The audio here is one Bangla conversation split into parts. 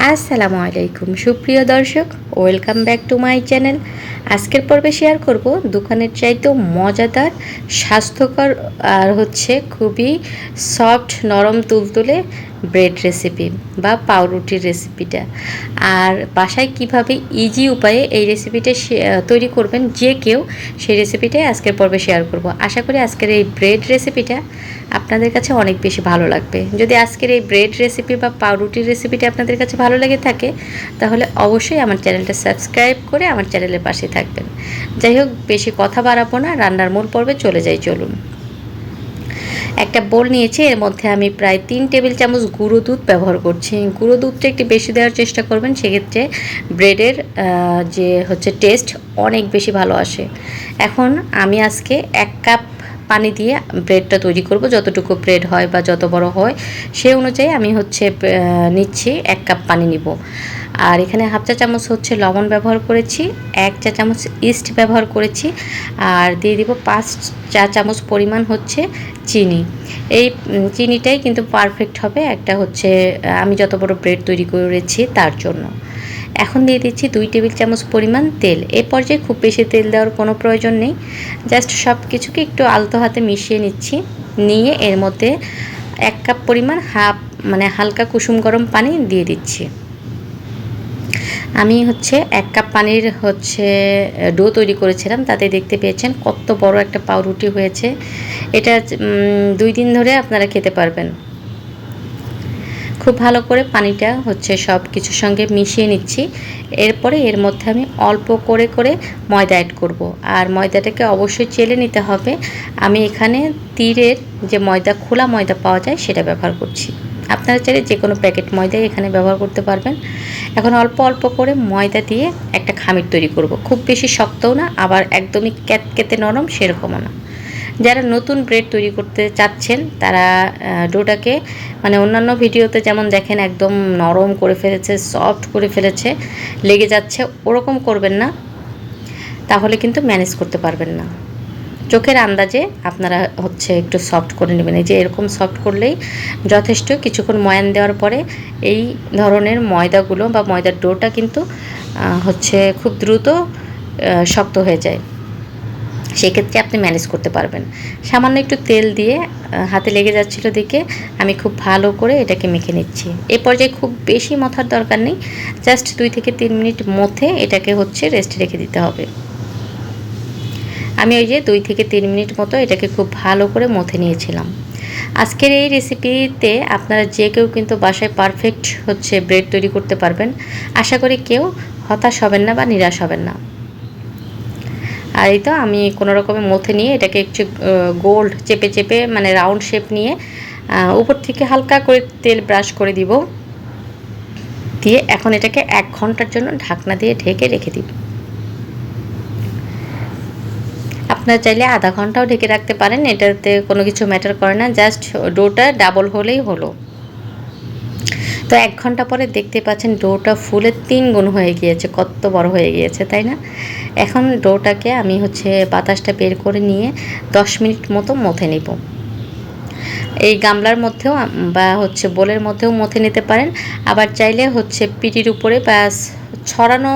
আসসালামু আলাইকুম। সুপ্রিয় দর্শক, welcome back to my channel. আজকের পর্বে শেয়ার করব দোকানের চাইতেও মজাদার, স্বাস্থ্যকর আর হচ্ছে খুবই সফট নরম তুলতুলে ব্রেড রেসিপি বা পাউরুটির রেসিপিটা আর বাসায় কীভাবে ইজি উপায়ে এই রেসিপিটা তৈরি করবেন, যে কেউ সেই রেসিপিটাই আজকের পর্বে শেয়ার করব। আশা করি আজকের এই ব্রেড রেসিপিটা আপনাদের কাছে অনেক বেশি ভালো লাগবে। যদি আজকের এই ব্রেড রেসিপি বা পাউরুটির রেসিপিটা আপনাদের কাছে ভালো লেগে থাকে, তাহলে অবশ্যই আমার চ্যানেলটা সাবস্ক্রাইব করে আমার চ্যানেলের পাশে থাকবেন। যাই হোক, বেশি কথা বাড়াবো না, রান্নার মূল পর্বে চলে যাই, চলুন। একটা বোল নিয়েছি, এর মধ্যে আমি প্রায় তিন টেবিল চামচ গুঁড়ো দুধ ব্যবহার করছি। গুঁড়ো দুধটা একটু বেশি দেওয়ার চেষ্টা করবেন, সেক্ষেত্রে ব্রেডের যে হচ্ছে টেস্ট অনেক বেশি ভালো আসে। এখন আমি আজকে এক কাপ পানি দিয়ে ব্রেডটা তৈরি করব, যতটুকু ব্রেড হয় বা যত বড় হয়, সে অনুযায়ী আমি হচ্ছে নিচ্ছি এক কাপ পানি নিব। আর এখানে হাফ চা চামচ হচ্ছে লবণ ব্যবহার করেছি, এক চা চামচ ইস্ট ব্যবহার করেছি, আর দিয়ে দিব পাঁচ চা চামচ পরিমাণ হচ্ছে চিনি। এই চিনিটাই কিন্তু পারফেক্ট হবে একটা হচ্ছে আমি যত বড় ব্রেড তৈরি করেছি তার জন্য। এখন দিয়ে দিচ্ছি দুই টেবিল চামচ পরিমাণ তেল। এ পর্যায়ে খুব বেশি তেল দেওয়ার কোনো প্রয়োজন নেই। জাস্ট সব কিছুকে একটু আলতো হাতে মিশিয়ে নিচ্ছি। নিয়ে এর মধ্যে এক কাপ পরিমাণ হাফ মানে হালকা কুসুম গরম পানি দিয়ে দিচ্ছি। আমি হচ্ছে এক কাপ পানির হচ্ছে ডো তৈরি করেছিলাম। তাতে দেখতে পেয়েছেন কত বড় একটা পাউরুটি হয়েছে। এটা দুই দিন ধরে আপনারা খেতে পারবেন। খুব ভালো করে পানিটা হচ্ছে সব কিছুর সঙ্গে মিশিয়ে নিচ্ছি। এরপরে এর মধ্যে আমি অল্প করে করে ময়দা অ্যাড করব। আর ময়দাটাকে অবশ্যই চেলে নিতে হবে। আমি এখানে তীরের যে ময়দা, খোলা ময়দা পাওয়া যায়, সেটা ব্যবহার করছি। আপনারা চাইলে যে কোনো প্যাকেট ময়দাই এখানে ব্যবহার করতে পারবেন। এখন অল্প অল্প করে ময়দা দিয়ে একটা খামির তৈরি করব। খুব বেশি শক্তও না, আবার একদমই ক্যাত ক্যাতকেতে নরম সেরকমও না। যারা নতুন ব্রেড তৈরি করতে চাচ্ছেন, তারা ডোটাকে মানে অন্যান্য ভিডিওতে যেমন দেখেন একদম নরম করে ফেলেছে, সফট করে ফেলেছে, লেগে যাচ্ছে, ওরকম করবেন না। তাহলে কিন্তু ম্যানেজ করতে পারবেন না। চোখের আন্দাজে আপনারা হচ্ছে একটু সফট করে নেবেন। এই যে এরকম সফট করলেই যথেষ্ট। কিছুক্ষণ ময়ান দেওয়ার পরে এই ধরনের ময়দাগুলো বা ময়দার ডোটা কিন্তু হচ্ছে খুব দ্রুত শক্ত হয়ে যায়। সেক্ষেত্রে আপনি ম্যানেজ করতে পারবেন। সামান্য একটু তেল দিয়ে হাতে লেগে যাচ্ছিল দিকে আমি খুব ভালো করে এটাকে মেখে নিচ্ছি। এ পর্যায়ে খুব বেশি মথার দরকার নেই। জাস্ট দুই থেকে তিন মিনিট মধ্যে এটাকে হচ্ছে রেস্টে রেখে দিতে হবে। আমি ওই যে দুই থেকে তিন মিনিট মতো এটাকে খুব ভালো করে মথে নিয়েছিলাম। আজকের এই রেসিপিতে আপনারা যে কেউ কিন্তু বাসায় পারফেক্ট হচ্ছে ব্রেড তৈরি করতে পারবেন। আশা করি কেউ হতাশ হবেন না বা নিরাশ হবেন না। আর এই তো আমি কোনো রকমের মথে নিয়ে এটাকে একটু গোল্ড চেপে চেপে মানে রাউন্ড শেপ নিয়ে উপর থেকে হালকা করে তেল ব্রাশ করে দিব। দিয়ে এখন এটাকে এক ঘণ্টার জন্য ঢাকনা দিয়ে ঢেকে রেখে দিব। আপনারা চাইলে আধা ঘন্টাও ঢেকে রাখতে পারেন, এটাতে কোনো কিছু ম্যাটার করে না জাস্ট ডোটা ডাবল হলেই হলো। তো এক ঘণ্টা পরে দেখতে পাচ্ছেন ডোটা ফুলে তিন গুণ হয়ে গিয়েছে, কত বড় হয়ে গিয়েছে, তাই না? এখন ডোটাকে আমি হচ্ছে বাতাসটা বের করে নিয়ে দশ মিনিট মতো মথে নিব। এই গামলার মধ্যেও বা হচ্ছে বোলের মধ্যেও মথে নিতে পারেন। আবার চাইলে হচ্ছে পিটির উপরে বা ছড়ানো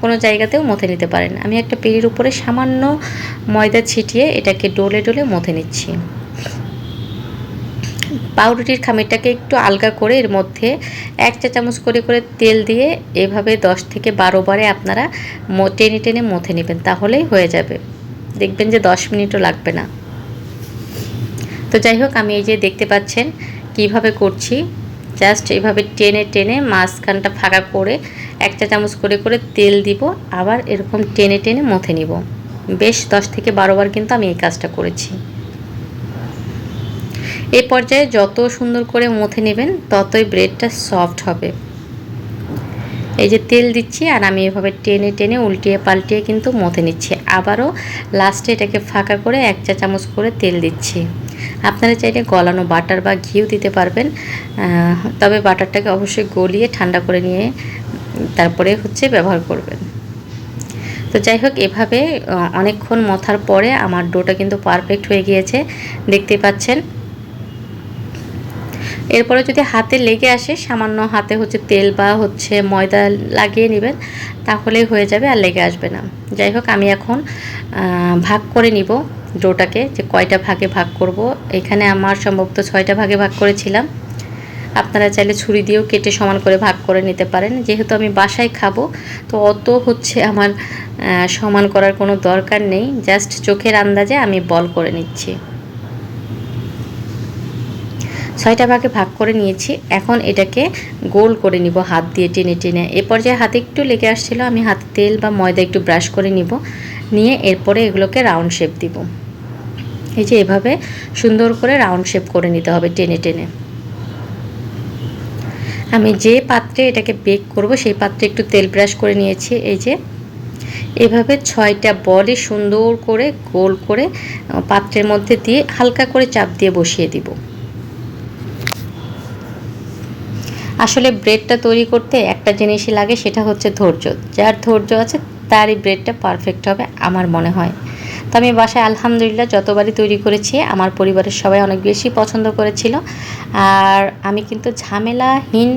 কোনো জায়গাতেও মথে নিতে পারেন। আমি একটা পিটির উপরে সামান্য ময়দা ছিটিয়ে এটাকে ডোলে ডোলে মথে নিচ্ছি। পাউরুটির খামিরটাকে একটু আলগা করে এর মধ্যে এক চা চামচ করে করে তেল দিয়ে এভাবে দশ থেকে বারো বারে আপনারা টেনে টেনে মথে নেবেন, তাহলেই হয়ে যাবে। দেখবেন যে দশ মিনিটও লাগবে না। তো যাই হোক, আমি এই যে দেখতে পাচ্ছেন কীভাবে করছি। জাস্ট এভাবে টেনে টেনে মাঝখানটা ফাঁকা করে এক চা চামচ করে করে তেল দিব, আবার এরকম টেনে টেনে মথে নিব। বেশ, দশ থেকে বারো বার কিন্তু আমি এই কাজটা করেছি। এই পর্যায়ে যত সুন্দর করে মথে নেবেন, ততই ব্রেডটা সফট হবে। এই যে তেল দিচ্ছি, আর আমি এভাবে টেনে টেনে উল্টিয়ে পাল্টিয়ে কিন্তু মথে নিচ্ছি। আবারও লাস্টে এটাকে ফাঁকা করে এক চা চামচ করে তেল দিচ্ছি। আপনারা চাইলে গলানো বাটার বা ঘিও দিতে পারবেন। তবে বাটারটাকে অবশ্যই গলিয়ে ঠান্ডা করে নিয়ে তারপরে হচ্ছে ব্যবহার করবেন। তো যাই হোক, এভাবে অনেকক্ষণ মথার পরে আমার ডোটা কিন্তু পারফেক্ট হয়ে গিয়েছে। দেখতে পাচ্ছেন? এরপরে যদি হাতে লেগে আসে, সামান্য হাতে হচ্ছে তেল বা হচ্ছে ময়দা লাগিয়ে নেবেন তাহলেই হয়ে যাবে আর লেগে আসবে না। যাই হোক, আমি এখন ভাগ করে নিব ডোটাকে, যে কয়টা ভাগে ভাগ করব। এখানে আমার সম্ভবত ছয়টা ভাগে ভাগ করেছিলাম। আপনারা চাইলে ছুরি দিয়েও কেটে সমান করে ভাগ করে নিতে পারেন। যেহেতু আমি বাসায় খাব, তো অত হচ্ছে আমার সমান করার কোনো দরকার নেই। জাস্ট চোখের আন্দাজে আমি বল করে নিচ্ছি। ছয়টা ভাগে ভাগ করে নিয়েছি। এখন এটাকে গোল করে নিব, হাত দিয়ে টেনে টেনে। এ পর্যায়ে হাতে একটু লেগে আসছিল, আমি হাতে তেল বা ময়দা একটু ব্রাশ করে নিব। নিয়ে এরপরে এগুলোকে রাউন্ড শেপ দিব। এই যে এভাবে সুন্দর করে রাউন্ড শেপ করে নিতে হবে টেনে টেনে। আমি যে পাত্রে এটাকে বেক করব, সেই পাত্রে একটু তেল ব্রাশ করে নিয়েছি। এই যে এভাবে ছয়টা বলে সুন্দর করে গোল করে পাত্রের মধ্যে দিয়ে হালকা করে চাপ দিয়ে বসিয়ে দিব। আসলে ব্রেডটা তৈরি করতে একটা জিনিসই লাগে, সেটা হচ্ছে ধৈর্য। যার ধৈর্য আছে, তারই ব্রেডটা পারফেক্ট হবে আমার মনে হয়। তো আমি বাসায় আলহামদুলিল্লাহ যতবারই তৈরি করেছি, আমার পরিবারের সবাই অনেক বেশি পছন্দ করেছিল। আর আমি কিন্তু ঝামেলাহীন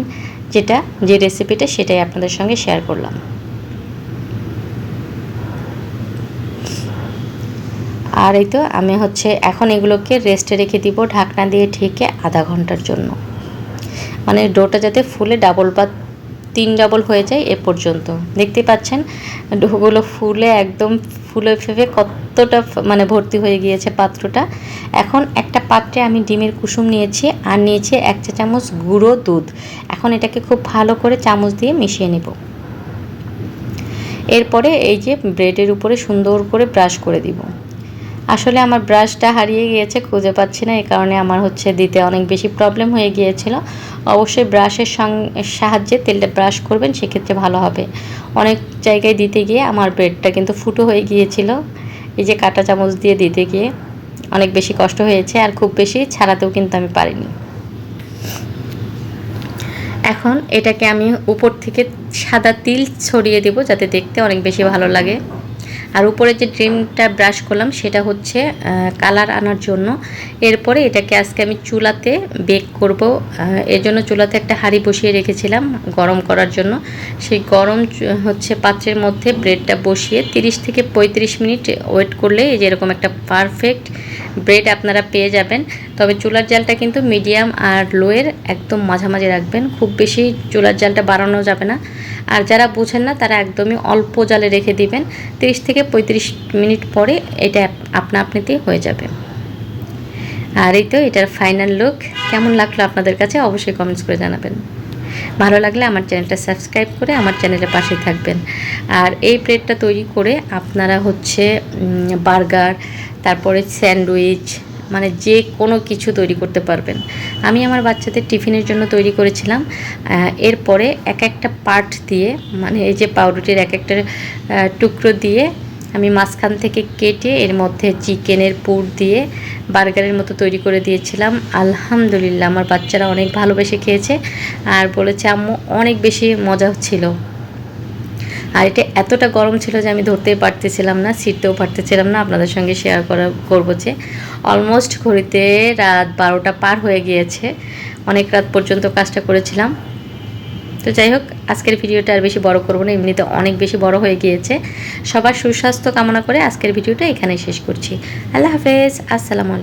যেটা, যে রেসিপিটা সেটাই আপনাদের সঙ্গে শেয়ার করলাম। আর এই তো আমি হচ্ছে, এখন এগুলোকে রেস্টে রেখে দিব, ঢাকনা দিয়ে ঢেকে আধা ঘণ্টার জন্য। মানে ডোটা যাতে ফুলে ডাবল বা তিন ডাবল হয়ে যায় এ পর্যন্ত। দেখতে পাচ্ছেন ডোগুলো ফুলে একদম ফুলে ফেপে কতটা মানে ভর্তি হয়ে গিয়েছে পাত্রটা। এখন একটা পাত্রে আমি ডিমের কুসুম নিয়েছি আর নিয়েছি এক চা চামচ গুঁড়ো দুধ। এখন এটাকে খুব ভালো করে চামচ দিয়ে মিশিয়ে নেব। এরপরে এই যে ব্রেডের উপরে সুন্দর করে ব্রাশ করে দিব। আসলে আমার ব্রাশটা হারিয়ে গিয়েছে, খুঁজে পাচ্ছি না, এই কারণে আমার হচ্ছে দিতে অনেক বেশি প্রবলেম হয়ে গিয়েছিল। অবশ্যই ব্রাশের সাহায্যে তেলটা ব্রাশ করবেন, সেক্ষেত্রে ভালো হবে। অনেক জায়গায় দিতে গিয়ে আমার ব্রেডটা কিন্তু ফুটো হয়ে গিয়েছিল, এই যে কাঁটা চামচ দিয়ে দিতে গিয়ে। অনেক বেশি কষ্ট হয়েছে, আর খুব বেশি ছাড়াতেও কিন্তু আমি পারিনি। এখন এটাকে আমি উপর থেকে সাদা তিল ছড়িয়ে দেব, যাতে দেখতে অনেক বেশি ভালো লাগে। আর উপরে যে ড্রিমটা ব্রাশ করলাম, সেটা হচ্ছে কালার আনার জন্য। এরপরে এটাকে আজকে আমি চুলাতে বেক করব। এর জন্য চুলাতে একটা হাঁড়ি বসিয়ে রেখেছিলাম গরম করার জন্য। সেই গরম হচ্ছে পাত্রের মধ্যে ব্রেডটা বসিয়ে 30 থেকে পঁয়ত্রিশ মিনিট ওয়েট করলে এই যে এরকম একটা পারফেক্ট ব্রেড আপনারা পেয়ে যাবেন। তবে চুলার জালটা কিন্তু মিডিয়াম আর লোয়ের একদম মাঝামাঝি রাখবেন। খুব বেশি চুলার জালটা বাড়ানো যাবে না। আর যারা বুঝেন না, তারা একদমই অল্প জালে রেখে দিবেন। তিরিশ থেকে পঁয়ত্রিশ মিনিট পরে এটা আপনা আপনিতেই হয়ে যাবে। আর এই তো এটার ফাইনাল লুক কেমন লাগল আপনাদের কাছে? অবশ্যই কমেন্টস করে জানাবেন। ভালো লাগলে আমার চ্যানেলটা সাবস্ক্রাইব করে আমার চ্যানেলের পাশে থাকবেন। আর এই প্লেটটা তৈরি করে আপনারা হচ্ছে বার্গার তারপরে স্যান্ডউইচ মানে যে কোনো কিছু তৈরি করতে পারবেন। আমি আমার বাচ্চাদের টিফিনের জন্য তৈরি করেছিলাম। এরপরে এক একটা পার্ট দিয়ে মানে এই যে পাউরুটির এক একটা টুকরো দিয়ে আমি মাঝখান থেকে কেটে এর মধ্যে চিকেনের পুর দিয়ে বার্গারের মতো তৈরি করে দিয়েছিলাম। আলহামদুলিল্লাহ, আমার বাচ্চারা অনেক ভালোবেসে খেয়েছে। আর বলেছে, আম্মু, অনেক বেশি মজা হচ্ছিল আর এটা এতটা গরম ছিল যে আমি ধরতেই পারতেছিলাম না, ছিটতেও পারতেছিলাম না, আপনাদের সঙ্গে শেয়ার করা, করব যে অলমোস্ট ঘড়িতে রাত বারোটা পার হয়ে গিয়েছে, অনেক রাত পর্যন্ত কাজটা করেছিলাম। তো যাই হোক, আজকের ভিডিওটা আর বেশি বড় করব না, এমনিতে অনেক বেশি বড় হয়ে গিয়েছে। সবার সুস্বাস্থ্য কামনা করে আজকের ভিডিওটা এখানেই শেষ করছি। আল্লাহ হাফেজ, আসসালামু আলাইকুম।